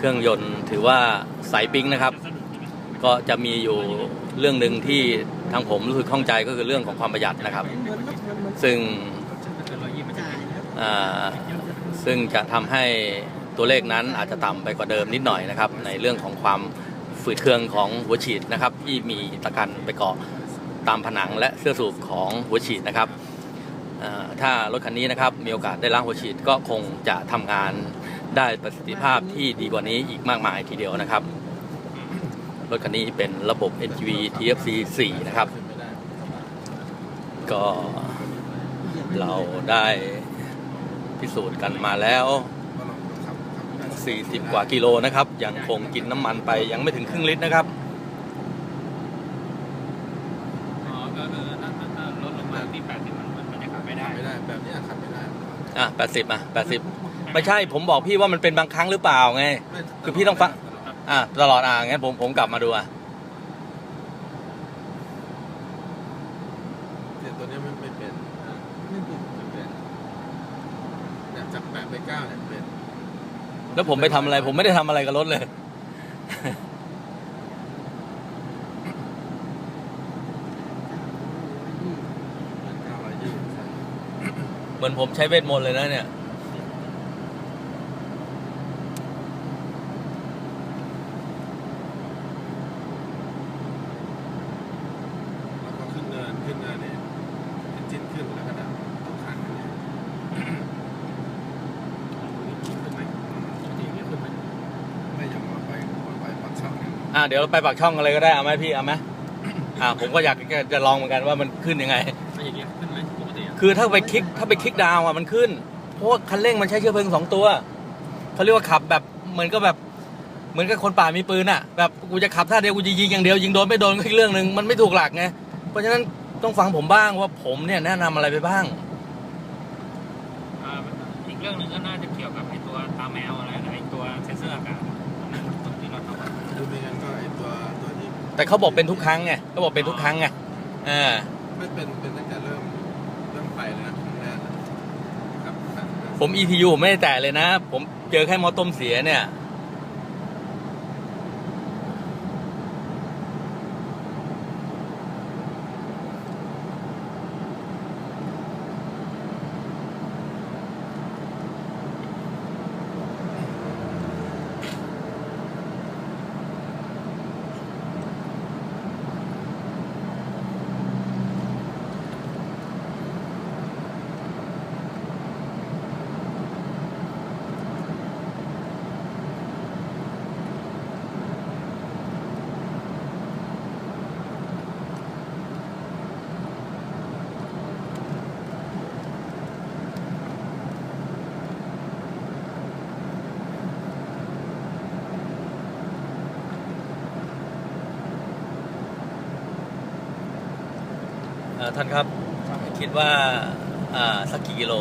เครื่องยนต์ถือว่าสายปิ๊งนะครับ ก็จะมีอยู่เรื่องหนึ่งที่ทางผมรู้สึกข้องใจก็คือเรื่องของความประหยัดนะครับ ซึ่งซึ่งจะทำให้ตัวเลขนั้นอาจจะต่ำไปกว่าเดิมนิดหน่อยนะครับ ในเรื่องของความฝืดเคืองของหัวฉีดนะครับ ที่มีตะกันไปเกาะตามผนังและเสื้อสูบของหัวฉีดนะครับถ้ารถคันนี้นะครับมีโอกาสได้ล้างหัวฉีดก็คงจะทำงาน ได้ประสิทธิภาพที่ดีกว่านี้อีกมากมายทีเดียวนะครับ รถคันนี้เป็นระบบ NGV TFC 4 นะครับ ก็เราได้พิสูจน์กันมาแล้ว 40 กว่ากิโลนะครับ ยังคงกินน้ำมันไปยังไม่ถึงครึ่งลิตรนะครับอ๋อก็คือถ้าถ้าถ้าลดลงมาที่แปดสิบมันมันมันจะขับไม่ได้ไม่ได้แบบนี้ขับไม่ได้อะ80อะ80 ไม่ใช่ผมบอกพี่ว่ามันเป็นบางครั้งหรือเปล่าไงไม่คือพี่ต้องฟัง อะตลอดอะงั้นผมผมกลับมาดูอะเนี่ยตัวเนี้ยไม่ไม่เป็นอะไม่เป็นไม่เป็นเนี่ยจากแปดไปเก้าเนี่ยเป็นแล้วผมไปทำอะไร ผมไม่ได้ทำอะไรกับรถเลยเก้าร้อยยี่สิบใช่เหมือนผมใช้เวทมนต์เลยนะเนี่ย แล้วก็ขึ้นเนินขึ้นเนินเนี่ยเอนจินขึ้นแล้วก็ดับต้องขันเนี่ย ขึ้นไหมปกติอย่างนี้ขึ้นไหม ไม่ยอมมาไปมาไปปักช่ องเนี่ยอะเดี๋ยวไปปากช่องอะไรก็ได้เอาไหมพี่เอาไหมอะผมก็อยากจะลองเหมือนกันว่ามันขึ้นยังไง ไม่อย่างนี้ขึ้นไหมปกติอะคือถ้าไปคลิกถ้าไปคลิกดาวน์อะมันขึ้น เพราะว่าคันเร่งมันใช้เชื้อเพลิงสองตัวเขาเรียกว่าขับแบบเหมือนก็แบบ เหมือนกับคนป่ามีปืนอะแบบกูจะขับท่าเดียวกูจะยิงอย่างเดียวยิงโดนไม่โดนก็อีกเรื่องหนึ่งมันไม่ถูกหลักไงเพราะฉะนั้นต้องฟังผมบ้างว่าผมเนี่ยแนะนำอะไรไปบ้าง อ่าอีกเรื่องหนึ่งก็น่าจะเกี่ยวกับไอ้ตัวตาแมวอะไรนะไอ้ตัวเซ็นเซอร์อากาศ รือไม่งั้นก็ไอตัวตัวที่แต่เขาบอกเป็นทุกครั้งไงเขาบอกเป็นทุกครั้งไงอ่าไม่เป็นเป็นตั้งแต่เริ่มเริ่มไปเลยนะครั้งแรกนะครับ ผม ETU ผมไม่ได้แตะเลยนะ ผมเจอแค่มอต้มเสียเนี่ย ท่านครับ คิดว่าอ่าสักกี่กิโล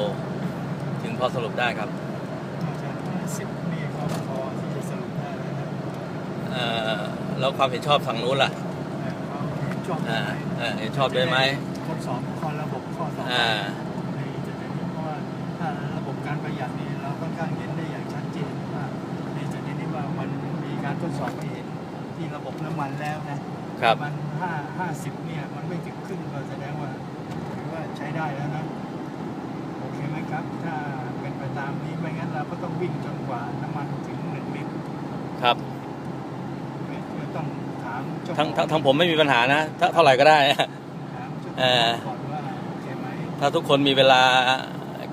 ถึงพอสรุปได้ครับน่าจะสิบนี่ก็พอที่จะสรุปได้แล้วนะเอ่อแล้วความเห็นชอบฝั่งนู้นล่ะแต่เขาเห็นชอบอ่าเอ่อเห็นชอบด้วยไหมทดสอบข้อระบบข้อต่อไปอ่าในจุดนี้เพราะว่าถ้าระบบการประหยัดนี่เราค่อนข้างเห็นได้อย่างชัดเจนว่าในจุดนี้ว่ามันมีการทดสอบให้เห็นที่ระบบน้ำมันแล้วนะครับมัน ห้าห้าสิบเนี่ย มันไม่ถึงครึ่งก็แสดงว่าถือว่าใช้ได้แล้วนะ โอเคไหมครับ ถ้าเป็นไปตามนี้ไม่งั้นเราก็ต้องวิ่งจนกว่าน้ำมันถึงหนึ่งลิตรครับก็ต้องถามเจ้าทั้งขอทั้งทั้งผมไม่มีปัญหานะถ้าเท่าไหร่ก็ได้ ถามเจ้าขเอ่อ องก่อนว่าโอเคไหม ถ้าทุกคนมีเวลา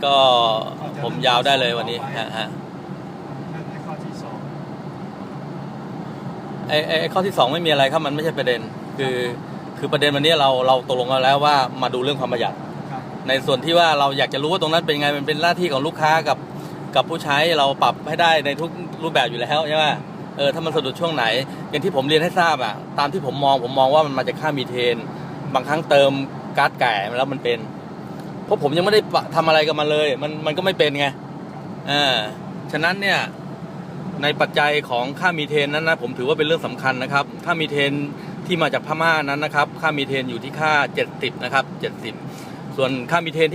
ก็ผมยาวได้เลยวันนี้ฮะฮะนั่นในข้อที่สองไอ้ไอ้ไอ้ข้อที่สองไม่มีอะไรครับมันไม่ใช่ประเด็น คือคือประเด็นวันนี้เราเราตกลงกันแล้วว่ามาดูเรื่องความประหยัดครับในส่วนที่ว่าเราอยากจะรู้ว่าตรงนั้นเป็นไงมันเป็นหน้าที่ของลูกค้ากับกับผู้ใช้เราปรับให้ได้ในทุกรูปแบบอยู่แล้วใช่ไหมเออถ้ามันสะดุดช่วงไหน อย่างที่ผมเรียนให้ทราบอะตามที่ผมมองผมมองว่ามันมาจากค่ามีเทน บางครั้งเติมก๊าซแก่แล้วมันเป็นเพราะผมยังไม่ได้ปะทำอะไรกับมันเลย มันมันก็ไม่เป็นไงเออฉะนั้นเนี่ยในปัจจัยของค่ามีเทนนั้นนะผมถือว่าเป็นเรื่องสำคัญนะครับ ค่ามีเทน ที่มาจากพม่านั้นนะครับ ค่ามีเทนอยู่ที่ค่า 70 นะครับ 70 ส่วนค่ามีเทนที่